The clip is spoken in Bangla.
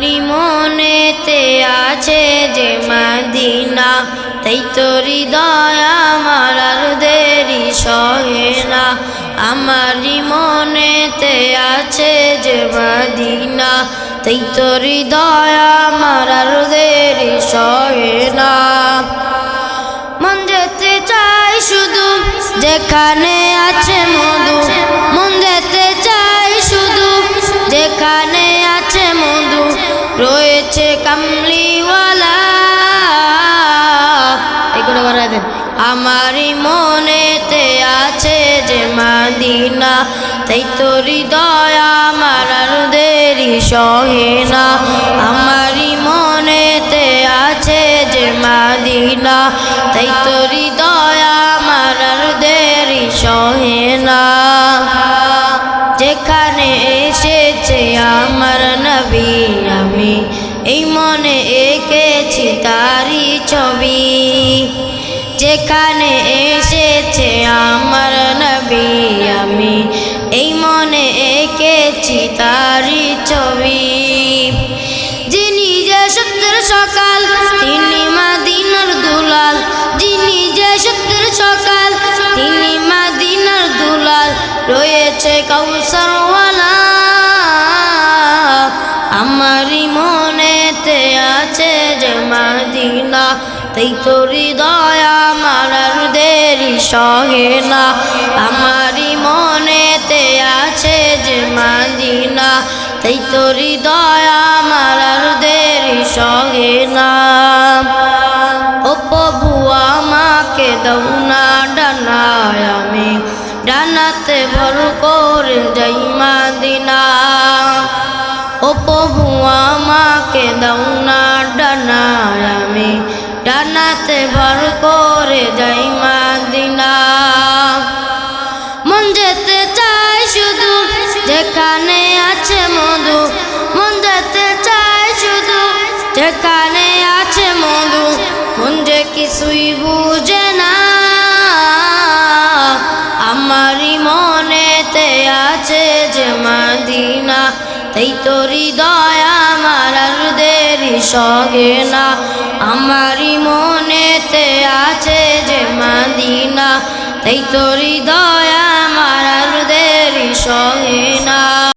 আমারই মনেতে আছে যে মাদিনা, তাই তো হৃদয় আমার দেরি সহে না। আমারই মনেতে আছে যে মাদিনা, তাই তো হৃদয় আমার দেরি সহে না। মন যেতে চাই শুধু যেখানে আছে মন রয়েছে কামলিওয়ালা এগুলো করা মনেতে আছে যে মাদিনা, তাই তো হৃদয় আমার দেরি সহে না। আমারই মনেতে আছে যে মাদিনা, তাই তো হৃদয় আমার দেরি সহে না। যেখানে এসেছে আমার মনে এঁকেছি তারি ছবি। যেখানে এসেছে আমার নবী, আমি এই মনে এঁকেছি তারি ছবি। যিনি যে সত্যের সকাল, তিনি মাদিনার দুলাল। যিনি যে সত্যের সকাল, তিনি মাদিনার দুলাল। রয়েছে কৌসরওয়ালা আমারই মনেতে আছে যে মাদিনা, তাই তো হৃদয় আমার আর দেরি সহে না। আমারই মনেতে আছে যে মাদিনা, তাই তো হৃদয় আমার আর দেরি সহে না। ও প্রভু, আমাকে দৌ না ডানায় আমি, ডানাতে ভর করে যাই ও প্রভু আমাকে দাও না ডানায় আমি ডানাতে ভর করে যাই মাদিনা। মন যেতে চাই শুধু যেখানে আছে মধু, মন যেতে চাই শুধু যেখানে আছে মধু, মন যে কিছুই বুঝে তাই তো হৃদয় আমার আর দেরি সগে না। আমারই মনেতে আছে যে মাদিনা। তাই তো হৃদয় আমার আর দেরি সগে না।